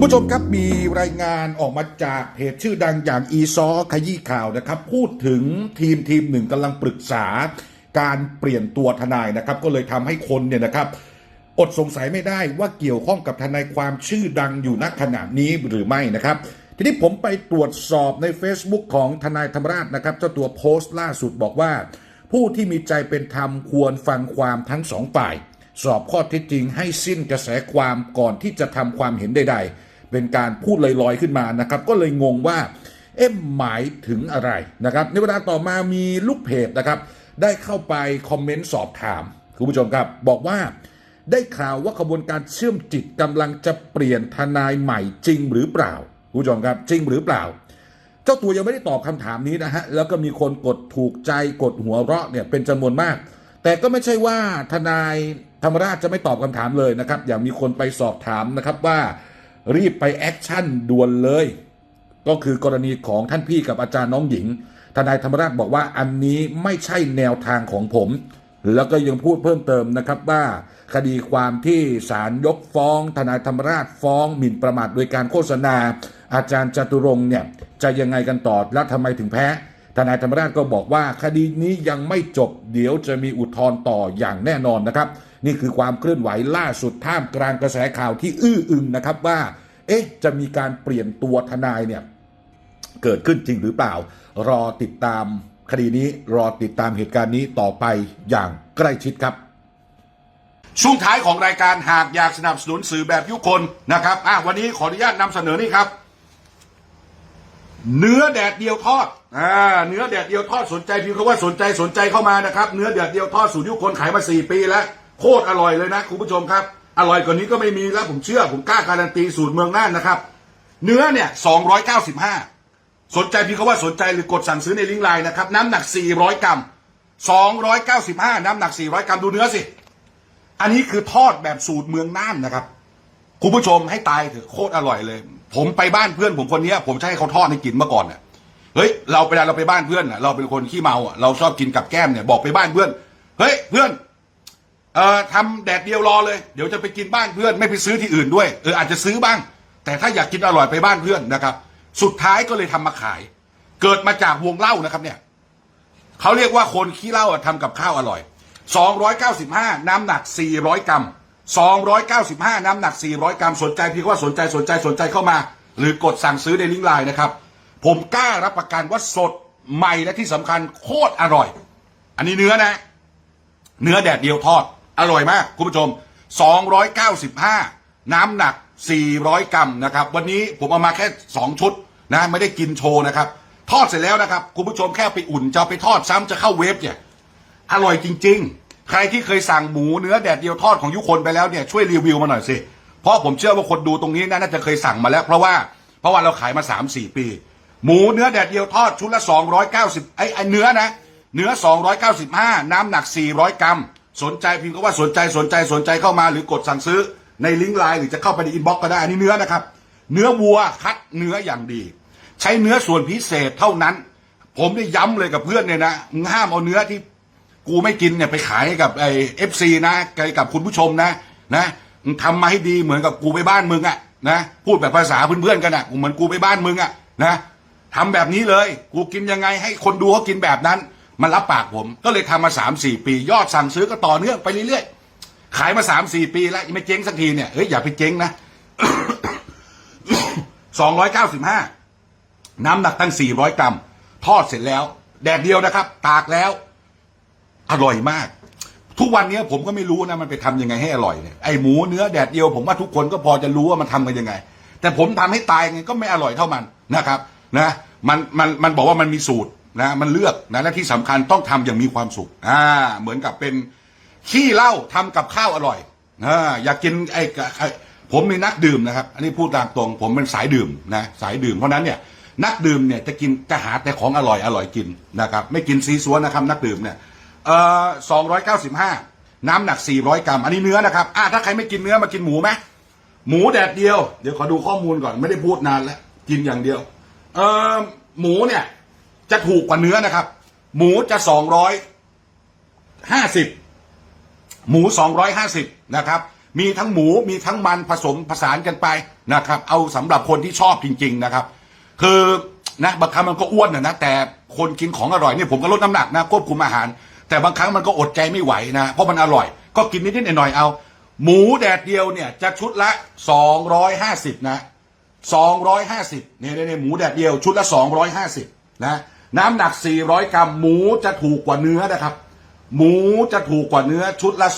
คุณผู้ชมครับมีรายงานออกมาจากเพจชื่อดังอย่างอีซอขยี้ข่าวนะครับ พูดถึงทีมทีมหนึ่งกำลังปรึกษา การเปลี่ยนตัวทนายนะครับ ก็เลยทำให้คนเนี่ยนะครับ อดสงสัยไม่ได้ว่าเกี่ยวข้องกับทนายความชื่อดังอยู่ณขณะนี้หรือไม่นะครับ ทีนี้ผมไปตรวจสอบใน Facebook ของทนายธรรมราชนะครับเจ้าตัวโพสต์ล่าสุดบอกว่า ผู้ที่มีใจเป็นธรรมควรฟังความทั้งสองฝ่าย สอบข้อเท็จจริงให้สิ้นกระแสความก่อนที่จะทำความเห็นใดๆ เป็นการพูดลอยๆขึ้นมานะครับก็เลยงงว่าเอ๊ะหมายถึงอะไรนะครับในเวลาต่อมามีลูกเพจนะครับได้เข้าไปคอมเมนต์สอบถามคุณผู้ชมครับบอกว่าได้ข่าวว่าขบวนการเชื่อมจิตกำลังจะเปลี่ยนทนายใหม่จริงหรือเปล่าคุณผู้ชมครับจริงหรือเปล่า เจ้าตัวยังไม่ได้ตอบคำถามนี้นะฮะแล้วก็มีคนกดถูกใจกดหัวเราะเนี่ยเป็นจำนวนมาก แต่ก็ไม่ใช่ว่าทนายธรรมราชจะไม่ตอบคำถามเลยนะครับอย่างมีคนไปสอบถามนะครับว่า รีบไปแอคชั่นด่วนเลย ก็คือกรณีของท่านพี่กับอาจารย์น้องหญิง ทนายธรรมราชบอกว่าอันนี้ไม่ใช่แนวทางของผม แล้วก็ยังพูดเพิ่มเติมนะครับว่า คดีความที่ศาลยกฟ้อง ทนายธรรมราชฟ้อง หมิ่นประมาทโดยการโฆษณา อาจารย์จตุรงค์เนี่ยจะยังไงกันต่อและทำไมถึงแพ้ทนายธรรมราชก็บอกว่าคดีนี้ยังไม่จบเดี๋ยวจะมีอุทธรณ์ต่ออย่างแน่นอนนะครับ นี่คือความเคลื่อนไหวล่าสุดท่ามกลางกระแสข่าวที่อื้ออึงนะครับว่า เอ๊ะ จะมีการเปลี่ยนตัวทนายเนี่ยเกิดขึ้นจริงหรือเปล่า รอติดตามคดีนี้รอติดตามเหตุการณ์นี้ต่อไปอย่างใกล้ชิดครับ ช่วงท้ายของรายการหากอยากสนับสนุนสื่อแบบยุคนนะครับอะวันนี้ขออนุญาตนำเสนอนี่ครับ เนื้อแดดเดียวทอดอ่าเนื้อแดดเดียวทอดสนใจพิมพ์คำว่าสนใจสนใจเข้ามานะครับ เนื้อแดดเดียวทอดสูตรยุคนขายมาสี่ปีแล้ว โคตรอร่อยเลยนะคุณผู้ชมครับ อร่อยกว่านี้ก็ไม่มีแล้วผมเชื่อผมกล้าการันตีสูตรเมืองน่านนะครับ เนื้อเนี่ยสองร้อยเก้าสิบห้าสนใจพิมพ์คำว่าสนใจหรือกดสั่งซื้อในลิงก์ไลน์นะครับ น้ำหนักสี่ร้อยกรัมสองร้อยเก้าสิบห้าน้ำหนักสี่ร้อยกรัมดูเนื้อสิ อันนี้คือทอดแบบสูตรเมืองน่านนะครับคุณผู้ชมให้ตายเถอะโคตรอร่อยเลย ผมไปบ้านเพื่อนผมคนนี้ผมจะให้เขาทอดให้กินเมื่อก่อนเนี่ยเฮ้ยเราเวลาเราไปบ้านเพื่อนเราเป็นคนขี้เมาเราชอบกินกับแก้มเนี่ยบอกไปบ้านเพื่อน เฮ้ยเพื่อน เอ่อทำแดดเดียวรอเลย เดี๋ยวจะไปกินบ้านเพื่อนไม่ไปซื้อที่อื่นด้วย เอออาจจะซื้อบ้าง แต่ถ้าอยากกินอร่อยไปบ้านเพื่อนนะครับ สุดท้ายก็เลยทำมาขาย เกิดมาจากวงเล่านะครับเนี่ยเขาเรียกว่าคนขี้เหล้าอะทำกับข้าวอร่อย 295 น้ำหนัก 400 กรัม 295 น้ำหนัก 400 กรัม สนใจเพียงว่าสนใจสนใจสนใจเข้ามา หรือกดสั่งซื้อในลิงก์ไลน์นะครับ ผมกล้ารับประกันว่าสดใหม่และที่สำคัญโคตรอร่อย อันนี้เนื้อนะ เนื้อแดดเดียวทอด อร่อยมาก คุณผู้ชม 295 น้ำหนัก 400 กรัมนะครับ วันนี้ผมเอามาแค่ 2 ชุดนะไม่ได้กินโชว์นะครับ ทอดเสร็จแล้วนะครับ คุณผู้ชมแค่ไปอุ่นจะไปทอดซ้ำจะเข้าเวฟเนี่ยอร่อยจริง ๆ ใครที่เคยสั่งหมูเนื้อแดดเดียวทอดของยุคนไปแล้วเนี่ยช่วยรีวิวมาหน่อยสิเพราะผมเชื่อว่าคนดูตรงนี้น่าจะเคยสั่งมาแล้ว เพราะว่าเพราะว่าเราขายมา 3 4 ปี หมูเนื้อแดดเดียวทอดชุดละ 290ไอ้ไอ้เนื้อนะเนื้อ 295 น้ำหนัก 400 กรัม สนใจพิมพ์ก็ว่าสนใจสนใจสนใจเข้ามาหรือกดสั่งซื้อในลิงก์ไลน์หรือจะเข้าไปในอินบ็อกซ์ก็ได้อันนี้เนื้อนะครับ เนื้อวัวคัดเนื้ออย่างดี ใช้เนื้อส่วนพิเศษเท่านั้น ผมได้ย้ำเลยกับเพื่อนเนี่ยนะงห้ามเอาเนื้อที่กูไม่กินเนี่ยไปขายกับไอเอฟซีนะไกกับคุณผู้ชมนะนะทำมาให้ดีเหมือนกับกูไปบ้านมึงอะนะพูดแบบภาษาเพื่อนๆกันอะเหมือนกูไปบ้านมึงอะนะทำแบบนี้เลย กูกินยังไงให้คนดูเขากินแบบนั้น มันรับปากผมก็เลยทำมาสามสี่ปี ยอดสั่งซื้อก็ต่อเนื่องไปเรื่อยๆ ขายมาสามสี่ปีแล้วไม่เจ๊งสักทีเนี่ยเฮ้ยอย่าไปเจ๊งนะสองร้อยเก้าสิบห้าน้ำหนักตั้ง400กรัม ทอดเสร็จแล้ว แดดเดียวนะครับ ตากแล้ว อร่อยมาก ทุกวันนี้ผมก็ไม่รู้นะมันไปทำยังไงให้อร่อยเนี่ยไอหมูเนื้อแดดเดียวผมว่าทุกคนก็พอจะรู้ว่ามันทำกันยังไง แต่ผมทำให้ตายไงก็ไม่อร่อยเท่ามันนะครับ นะ มันมันมันบอกว่ามันมีสูตร นะมันเลือกนะและที่สำคัญต้องทำอย่างมีความสุขอ่าเหมือนกับเป็นขี้เหล้าทำกับข้าวอร่อยอ่าอยากกินไอ้ไอ้ผมเป็นนักดื่มนะครับ อันนี้พูดตามตรง ผมเป็นสายดื่มนะสายดื่มเพราะนั้นเนี่ยนักดื่มเนี่ยจะกินจะหาแต่ของอร่อยอร่อยกินนะครับไม่กินซีซัวนะครับนักดื่มเนี่ยเอ่อสองร้อยเก้าสิบห้าน้ำหนักสี่ร้อยกรัม อันนี้เนื้อนะครับอะถ้าใครไม่กินเนื้อมากินหมูไหมหมูแดดเดียว เดี๋ยวขอดูข้อมูลก่อน ไม่ได้พูดนานแล้ว กินอย่างเดียว เอ่อหมูเนี่ย จะถูกกว่าเนื้อนะครับ หมูจะสองร้อยห้าสิบหมู250นะครับ มีทั้งหมูมีทั้งมันผสมผสานกันไปนะครับ เอาสำหรับคนที่ชอบจริง ๆนะครับ คือนะบางครั้งมันก็อ้วนนะนะแต่คนกินของอร่อยเนี่ยผมก็ลดน้ำหนักนะควบคุมอาหาร แต่บางครั้งมันก็อดใจไม่ไหวนะเพราะมันอร่อย ก็กินนิดๆหน่อยๆเอา หมูแดดเดียวเนี่ยจะชุดละ250นะ250เนี่ยเนี่ยหมูแดดเดียวชุดละ250นะ น้ำหนัก 400 กรัม หมูจะถูกกว่าเนื้อนะครับ หมูจะถูกกว่าเนื้อชุดละ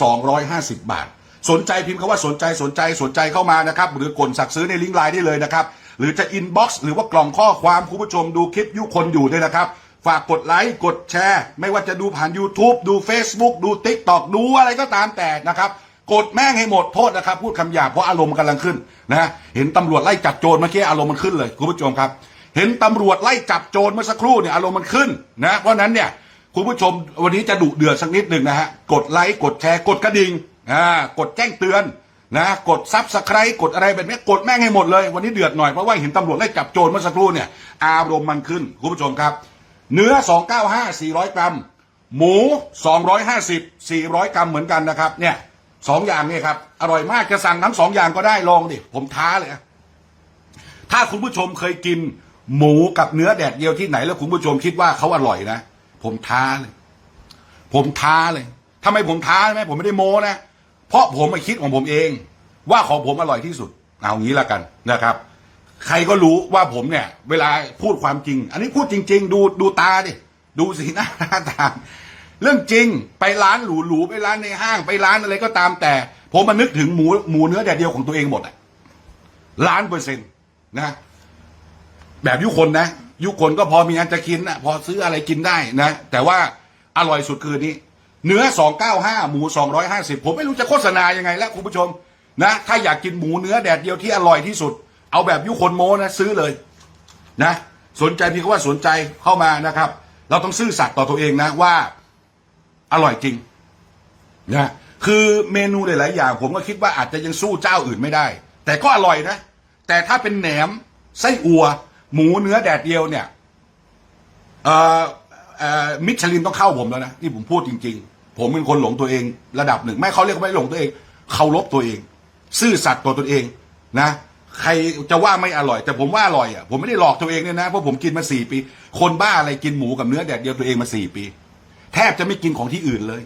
250 บาท สนใจพิมพ์คำว่าสนใจสนใจสนใจเข้ามานะครับ หรือกดสั่งซื้อในลิงก์ไลน์ได้เลยนะครับ หรือจะอินบ็อกซ์หรือว่ากล่องข้อความคุณผู้ชมดูคลิปยุคนอยู่ด้วยนะครับ ฝากกดไลค์กดแชร์ ไม่ว่าจะดูผ่าน YouTube ดู Facebook ดู TikTok ดูอะไรก็ตามแต่นะครับกดแม่งให้หมดโทษนะครับ พูดคำหยาบเพราะอารมณ์กำลังขึ้นนะเห็นตำรวจไล่จับโจรเมื่อกี้อารมณ์มันขึ้นเลยคุณผู้ชมครับ เห็นตำรวจไล่จับโจรเมื่อสักครู่เนี่ยอารมณ์มันขึ้นนะเพราะนั้นเนี่ยคุณผู้ชมวันนี้จะดุเดือดสักนิดหนึ่งนะฮะกดไลค์กดแชร์กดกระดิ่งอ่ากดแจ้งเตือนนะกดซับสไครต์กดอะไรแบบนี้กดแม่งให้หมดเลยวันนี้เดือดหน่อยเพราะว่าเห็นตำรวจไล่จับโจรเมื่อสักครู่เนี่ยอารมณ์มันขึ้นคุณผู้ชมครับ เนื้อ 295 400 กรัม หมู 250 400 กรัมเหมือนกันนะครับเนี่ยสองอย่างเนี่ยครับอร่อยมากจะสั่งทั้งสองอย่างก็ได้ลองดิผมท้าเลยถ้าคุณผู้ชมเคยกิน หมูกับเนื้อแดดเดียวที่ไหนแล้วคุณผู้ชมคิดว่าเขาอร่อยนะ ผมท้าเลย ผมท้าเลยทำไมผมท้าไหมผมไม่ได้โม้นะ เพราะผมมาคิดของผมเอง ว่าของผมอร่อยที่สุด เอางี้ละกันนะครับ ใครก็รู้ว่าผมเนี่ย เวลาพูดความจริง อันนี้พูดจริง ๆ ดูดูตาดิดูสีหน้าหน้าตาเรื่องจริงไปร้านหรูๆไปร้านในห้างไปร้านอะไรก็ตามแต่ ผมมานึกถึงหมูหมูเนื้อแดดเดียวของตัวเองหมดอะล้านเปอร์เซ็นต์นะ แบบยุคนนะ ยุคนก็พอมีอันจะกินนะพอซื้ออะไรกินได้นะ แต่ว่าอร่อยสุดคือนี้ เนื้อ 295 หมู 250 ผมไม่รู้จะโฆษณายังไงแล้วคุณผู้ชมนะ ถ้าอยากกินหมูเนื้อแดดเดียวที่อร่อยที่สุด เอาแบบยุคนโมนะซื้อเลยนะ สนใจพี่ก็ว่าสนใจเข้ามานะครับ เราต้องซื่อสัตย์ต่อตัวเองนะว่าอร่อยจริงนะคือเมนูหลาย ๆ อย่าง ผมก็คิดว่าอาจจะยังสู้เจ้าอื่นไม่ได้ แต่ก็อร่อยนะ แต่ถ้าเป็นแหนมไส้อัว หมูเนื้อแดดเดียวเนี่ยเอ่อเอ่อมิชลินต้องเข้าผมแล้วนะนี่ผมพูดจริง ๆ ผมเป็นคนหลงตัวเองระดับหนึ่ง ไม่เขาเรียกไม่หลงตัวเองเคารพตัวเอง ซื่อสัตย์ต่อตัวเองนะใครจะว่าไม่อร่อย แต่ผมว่าอร่อยอะผมไม่ได้หลอกตัวเองเนี่ยนะเพราะผมกินมาสี่ปี คนบ้าอะไรกินหมูกับเนื้อแดดเดียวตัวเองมาสี่ปี แทบจะไม่กินของที่อื่นเลย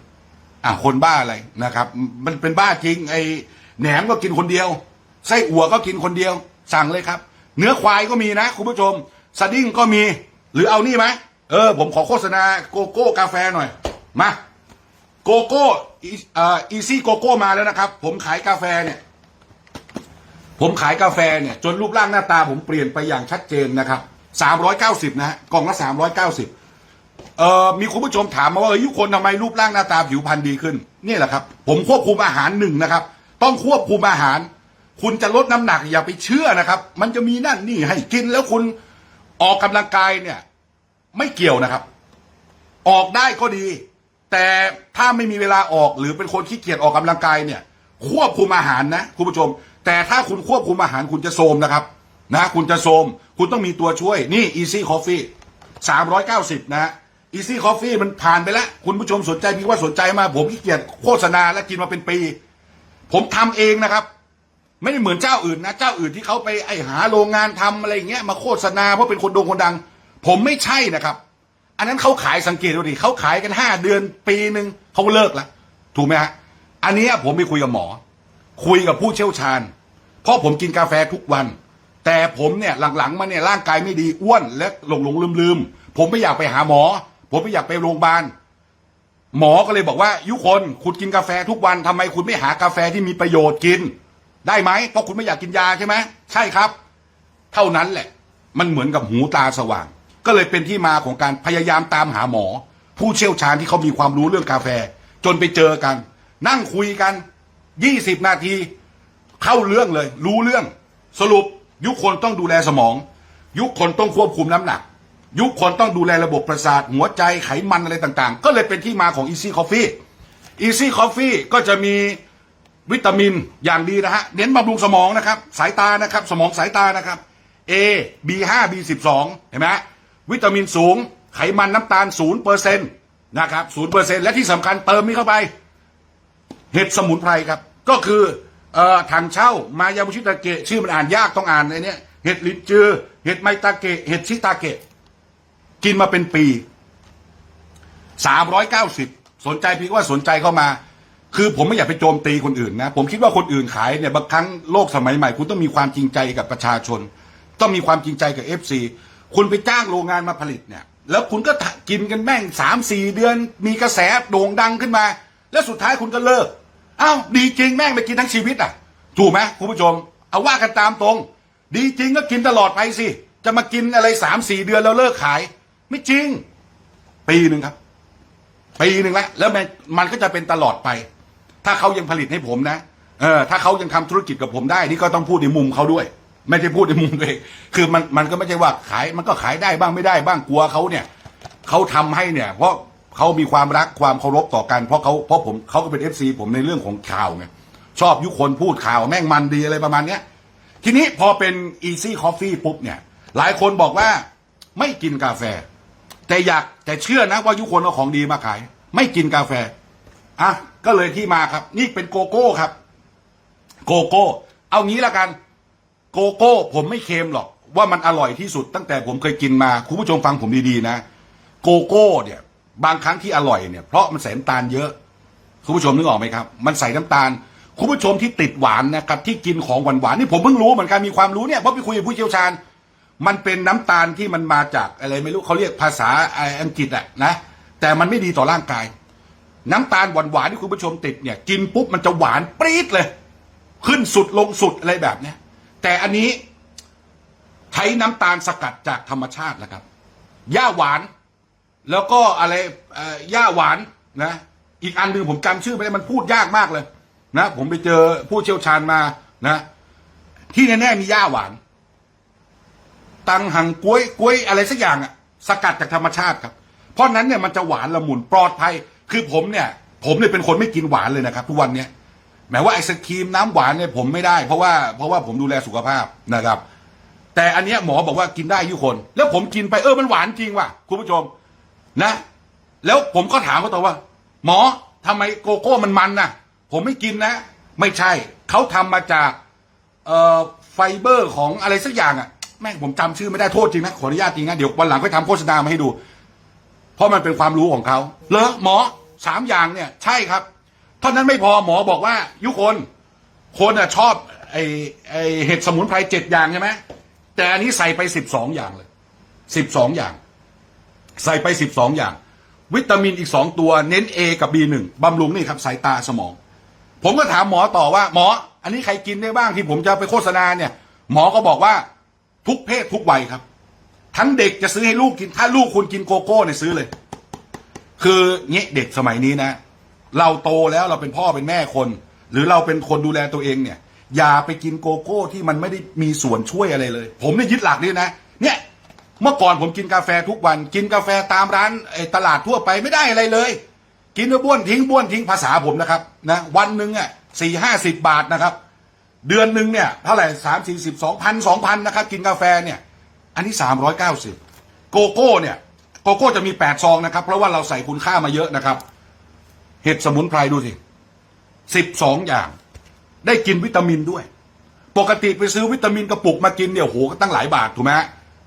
อะคนบ้าอะไรนะครับ มันเป็นบ้าจริงไอ้แหนมก็กินคนเดียวไส้อั่วก็กินคนเดียว สั่งเลยครับ เนื้อควายก็มีนะคุณผู้ชมสดิ้งก็มี หรือเอานี่ไหมเออ ผมขอโฆษณาโกโก้กาแฟหน่อย มาโกโก้อีเอ่ออีซี่โกโก้มาแล้วนะครับ ผมขายกาแฟเนี่ย ผมขายกาแฟเนี่ย จนรูปร่างหน้าตาผมเปลี่ยนไปอย่างชัดเจนนะครับสามร้อยเก้าสิบนะฮะกล่องละสามร้อยเก้าสิบเอ่อมีคุณผู้ชมถามมาว่าเออยุคนทำไมรูปร่างหน้าตาผิวพรรณดีขึ้น นี่แหละครับ ผมควบคุมอาหารหนึ่งนะครับ ต้องควบคุมอาหาร คุณจะลดน้ำหนักอย่าไปเชื่อนะครับ มันจะมีนั่นนี่ให้กินแล้วคุณออกกำลังกายเนี่ย ไม่เกี่ยวนะครับ ออกได้ก็ดี แต่ถ้าไม่มีเวลาออกหรือเป็นคนขี้เกียจออกกำลังกายเนี่ย ควบคุมอาหารนะคุณผู้ชม แต่ถ้าคุณควบคุมอาหารคุณจะโทมนะครับนะ คุณจะโทมคุณต้องมีตัวช่วยนี่ Easy Coffee 390 นะฮะ Easy Coffee มันผ่านไปแล้ว คุณผู้ชมสนใจพี่ว่าสนใจมา ผมขี้เกียจโฆษณาและกินมาเป็นปี ผมทำเองนะครับ ไม่เหมือนเจ้าอื่นนะ เจ้าอื่นที่เขาไปไอหาโรงงานทำอะไรเงี้ยมาโฆษณาเพราะเป็นคนโด่งคนดัง ผมไม่ใช่นะครับ อันนั้นเขาขายสังเกตดูดิเขาขายกันห้าเดือนปีหนึ่งเขาเลิกล้วถูกไหมฮะอันนี้ผมไปคุยกับหมอ คุยกับผู้เชี่ยวชาญ เพราะผมกินกาแฟทุกวัน แต่ผมเนี่ยหลังๆมาเนี่ยร่างกายไม่ดีอ้วนและหลงหลงลืมลืมๆผมไม่อยากไปหาหมอ ผมไม่อยากไปโรงพยาบาลหมอก็เลยบอกว่ายุคนคุณกินกาแฟทุกวันทำไมคุณไม่หากาแฟที่มีประโยชน์กิน ได้ไหมเพราะคุณไม่อยากกินยาใช่ไหมใช่ครับ เท่านั้นแหละ มันเหมือนกับหูตาสว่าง ก็เลยเป็นที่มาของการพยายามตามหาหมอ ผู้เชี่ยวชาญที่เขามีความรู้เรื่องกาแฟ จนไปเจอกัน นั่งคุยกันยี่สิบนาที เข้าเรื่องเลย รู้เรื่อง สรุป ยุคคนต้องดูแลสมอง ยุคคนต้องควบคุมน้ำหนัก ยุคคนต้องดูแลระบบประสาทหัวใจไขมันอะไรต่างๆ ก็เลยเป็นที่มาของ Easy Coffee Easy Coffee ก็จะมี วิตามินอย่างดีนะฮะ เน้นบำรุงสมองนะครับ สายตานะครับ สมองสายตานะครับ A B5 B12 เห็นไหมวิตามินสูง ไขมันน้ำตาล0%นต์นะครับ0%และที่สำคัญเติมนี้เข้าไป เห็ดสมุนไพรครับ ก็คือเอ่อถังเช่ามายาบุชิตาเกะชื่อมันอ่านยากต้องอ่านไอ้เนี้เห็ดลินจือ เห็ดไมตาเกะเห็ดชิตาเกะ กินมาเป็นปีสามร้อยเก้าสิบสนใจพี่ว่าสนใจเข้ามา คือผมไม่อยากไปโจมตีคนอื่นนะ ผมคิดว่าคนอื่นขายเนี่ยบางครั้งโลกสมัยใหม่ คุณต้องมีความจริงใจกับประชาชน ต้องมีความจริงใจกับเอฟซีคุณไปจ้างโรงงานมาผลิตเนี่ย แล้วคุณก็กินกันแม่งสามสี่เดือน มีกระแสโด่งดังขึ้นมา แล้วสุดท้ายคุณก็เลิกอ้าวดีจริงแม่งไปกินทั้งชีวิตอะ ถูกไหมคุณผู้ชม เอาว่ากันตามตรง ดีจริงก็กินตลอดไปสิ จะมากินอะไรสามสี่เดือนแล้วเลิกขาย ไม่จริง ปีหนึ่งครับ ปีหนึ่งแล้วแล้วมันมันก็จะเป็นตลอดไป ถ้าเขายังผลิตให้ผมนะเออถ้าเขายังทำธุรกิจกับผมได้นี่ก็ต้องพูดในมุมเขาด้วย ไม่ใช่พูดในมุมตัวเองคือมันมันก็ไม่ใช่ว่าขายมันก็ขายได้บ้างไม่ได้บ้างกลัวเขาเนี่ยเขาทำให้เนี่ย เพราะเขามีความรักความเคารพต่อกันเพราะเขาเพราะผมเขาก็เป็นเอฟซีผมในเรื่องของข่าวไงชอบยุคนพูดข่าวแม่งมันดีอะไรประมาณเนี้ยทีนี้พอเป็น Easy Coffee ปุ๊บเนี่ย หลายคนบอกว่าไม่กินกาแฟ แต่อยากแต่เชื่อนะว่ายุคนเอาของดีมาขาย ไม่กินกาแฟ อะก็เลยที่มาครับ นี่เป็นโกโก้ครับ โกโก้ เอางี้ละกัน โกโก้ ผมไม่เค็มหรอก ว่ามันอร่อยที่สุดตั้งแต่ผมเคยกินมาคุณผู้ชมฟังผมดีๆนะ โกโก้เนี่ย บางครั้งที่อร่อยเนี่ย เพราะมันใส่น้ำตาลเยอะคุณผู้ชมนึกออกไหมครับ มันใส่น้ำตาลคุณผู้ชมที่ติดหวานนะครับที่กินของหวานๆนี่ผมเพิ่งรู้เหมือนกันมีความรู้เนี่ยเพราะไปคุยกับผู้เชี่ยวชาญ มันเป็นน้ำตาลที่มันมาจากอะไรไม่รู้เขาเรียกภาษาอ้อังกฤษอะนะแต่มันไม่ดีต่อร่างกาย น้ำตาลหวานๆที่คุณผู้ชมติดเนี่ย กินปุ๊บมันจะหวานปรี๊ดเลย ขึ้นสุดลงสุดอะไรแบบเนี้ยแต่อันนี้ใช้น้ำตาลสกัดจากธรรมชาตินะครับหญ้าหวาน แล้วก็อะไรเอ่อย่าหวานนะ อีกอันหนึ่งผมจำชื่อไม่ได้มันพูดยากมากเลย นะ ผมไปเจอผู้เชี่ยวชาญมานะ ที่แน่ๆมีหญ้าหวาน ตังหังกล้วยกล้วยอะไรสักอย่างอะสกัดจากธรรมชาติครับ เพราะนั้นเนี่ยมันจะหวานละมุนปลอดภัย คือผมเนี่ย ผมเนี่ยเป็นคนไม่กินหวานเลยนะครับทุกวันเนี้ยแม้ว่าไอศครีมน้ำหวานเนี่ยผมไม่ได้เพราะว่าเพราะว่าผมดูแลสุขภาพนะครับ แต่อันเนี้ยหมอบอกว่ากินได้ทุกคน แล้วผมกินไปเออมันหวานจริงว่ะคุณผู้ชมนะ แล้วผมก็ถามเขาต่อว่า หมอทำไมโกโก้มันมันนะผมไม่กินนะ ไม่ใช่เขาทำมาจากเอ่อไฟเบอร์ของอะไรสักอย่างอะแม่งผมจำชื่อไม่ได้โทษจริงนะขออนุญาตจริงนะเดี๋ยววันหลังค่อยทำโฆษณามาให้ดู เพราะมันเป็นความรู้ของเขาเหรอหมอสามอย่างเนี่ย ใช่ครับเท่านั้นไม่พอหมอบอกว่า ยุคน คนอะชอบไอไอเห็ดสมุนไพรเจ็ดอย่างใช่ไหมแต่อันนี้ใส่ไปสิบสองอย่างเลยสิบสองอย่าง ใส่ไปสิบสองอย่าง วิตามินอีกสองตัวเน้น A กับ B1 บำรุงนี่ครับสายตาสมอง ผมก็ถามหมอต่อว่า หมอ อันนี้ใครกินได้บ้างที่ผมจะไปโฆษณาเนี่ย หมอก็บอกว่าทุกเพศทุกวัยครับ ทั้งเด็กจะซื้อให้ลูกกิน ถ้าลูกคุณกินโกโก้เนี่ยซื้อเลย คือเงี้ยเด็กสมัยนี้นะ เราโตแล้วเราเป็นพ่อเป็นแม่คน หรือเราเป็นคนดูแลตัวเองเนี่ย อย่าไปกินโกโก้ที่มันไม่ได้มีส่วนช่วยอะไรเลย ผมเนี่ยยึดหลักนี่นะ เนี่ยเมื่อก่อนผมกินกาแฟทุกวัน กินกาแฟตามร้านไอ้ตลาดทั่วไปไม่ได้อะไรเลย กินแล้วบ้วนทิ้งบ้วนทิ้งภาษาผมนะครับนะวันหนึ่งอะสี่ห้าสิบบาทนะครับ เดือนหนึ่งเนี่ยเท่าไหร่สามสี่สิบสองพันสองพันนะครับ กินกาแฟเนี่ย อันนี้สามร้อยเก้าสิบโกโก้เนี่ยโกโก้จะมีแปดซองนะครับ เพราะว่าเราใส่คุณค่ามาเยอะนะครับ เห็ดสมุนไพรดูสิสิบสองอย่าง ได้กินวิตามินด้วย ปกติไปซื้อวิตามินกระปุกมากินเนี่ยโหก็ตั้งหลายบาทถูกไหม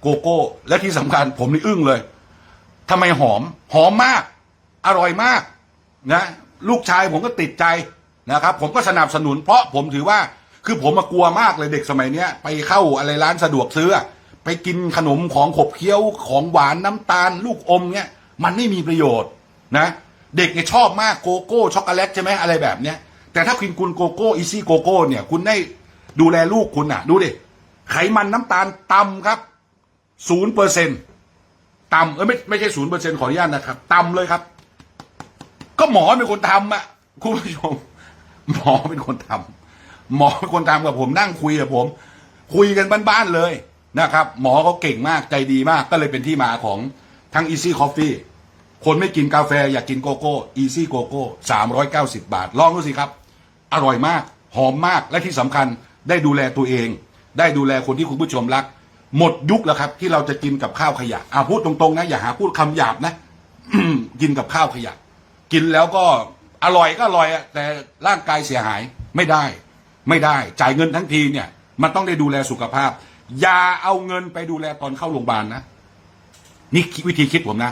โกโก้ และที่สำคัญผมนี่อึ้งเลยทำไมหอม หอมมาก อร่อยมากนะลูกชายผมก็ติดใจนะครับ ผมก็สนับสนุน เพราะผมถือว่าคือผมมากลัวมากเลยเด็กสมัยเนี้ย ไปเข้าอะไรร้านสะดวกซื้อ ไปกินขนมของขบเคี้ยวของหวานน้ำตาล ลูกอมเนี้ยมันไม่มีประโยชน์นะ เด็กเนี่ยชอบมากโกโก้ช็อกโกแลตใช่ไหมอะไรแบบเนี้ยแต่ถ้าคุณคุณโกโก้อีซี่โกโก้เนี่ย คุณได้ดูแลลูกคุณอะ ดูดิไขมันน้ำตาลต่ำครับศูนย์เปอร์เซ็นต่ำเออไม่ไม่ใช่ศูนย์เปอร์เซ็นต์ขออนุญาตนะครับต่ำเลยครับ ก็หมอเป็นคนทำอะคุณผู้ชมหมอเป็นคนทำหมอเป็นคนทำกับผมนั่งคุยกับผม คุยกันบ้านๆเลย นะครับ หมอเขาเก่งมากใจดีมากก็เลยเป็นที่มาของทั้ง Easy Coffee คนไม่กินกาแฟอยากกินโกโก้ Easy โกโก้สามร้อยเก้าสิบบาท ลองดูสิครับ อร่อยมาก หอมมากและที่สำคัญได้ดูแลตัวเอง ได้ดูแลคนที่คุณผู้ชมรัก หมดยุคแล้วครับ ที่เราจะกินกับข้าวขยะอ่าพูดตรงๆนะ อย่าหาพูดคำหยาบนะ กินกับข้าวขยะ กินแล้วก็อร่อยก็อร่อยแต่ร่างกายเสียหายไม่ได้ ไม่ได้ จ่ายเงินทั้งทีเนี่ย มันต้องได้ดูแลสุขภาพ อย่าเอาเงินไปดูแลตอนเข้าโรงพยาบาลนะนี่วิธีคิดผมนะ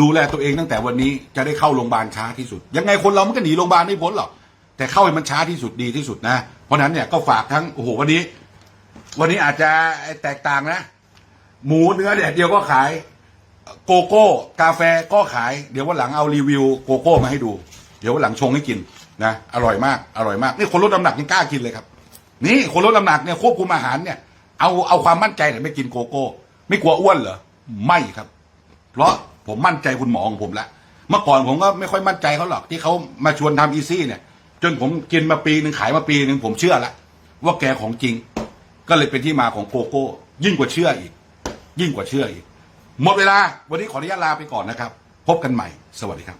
ดูแลตัวเองตั้งแต่วันนี้จะได้เข้าโรงพยาบาลช้าที่สุด ยังไงคนเรามันก็หนีโรงพยาบาลไม่พ้นหรอกแต่เข้าให้มันช้าที่สุดดีที่สุดนะ เพราะนั้นเนี่ยก็ฝากทั้งโอ้โหวันนี้ วันนี้อาจจะแตกต่างนะ หมูเนื้อแดดเดียวก็ขาย โกโก้ กาแฟก็ขาย เดี๋ยววันหลังเอารีวิวโกโก้มาให้ดู เดี๋ยววันหลังชงให้กินนะอร่อยมากอร่อยมากนี่คนลดน้ำหนักยังกล้ากินเลยครับ นี่คนลดน้ำหนักเนี่ยควบคุมอาหารเนี่ย เอาเอาความมั่นใจเนี่ยไม่กินโกโก้ ไม่กลัวอ้วนเหรอไม่ครับ เพราะผมมั่นใจคุณหมอของผมล้วเมื่อก่อนผมก็ไม่ค่อยมั่นใจเขาหรอกที่เขามาชวนทำอีซี่เนี่ย จนผมกินมาปีหนึ่งขายมาปีหนึ่งผมเชื่อแล้วว่าแกของจริง ก็เลยเป็นที่มาของโกโก้ ยิ่งกว่าเชื่ออีก ยิ่งกว่าเชื่ออีก หมดเวลา วันนี้ขออนุญาตลาไปก่อนนะครับ พบกันใหม่ สวัสดีครับ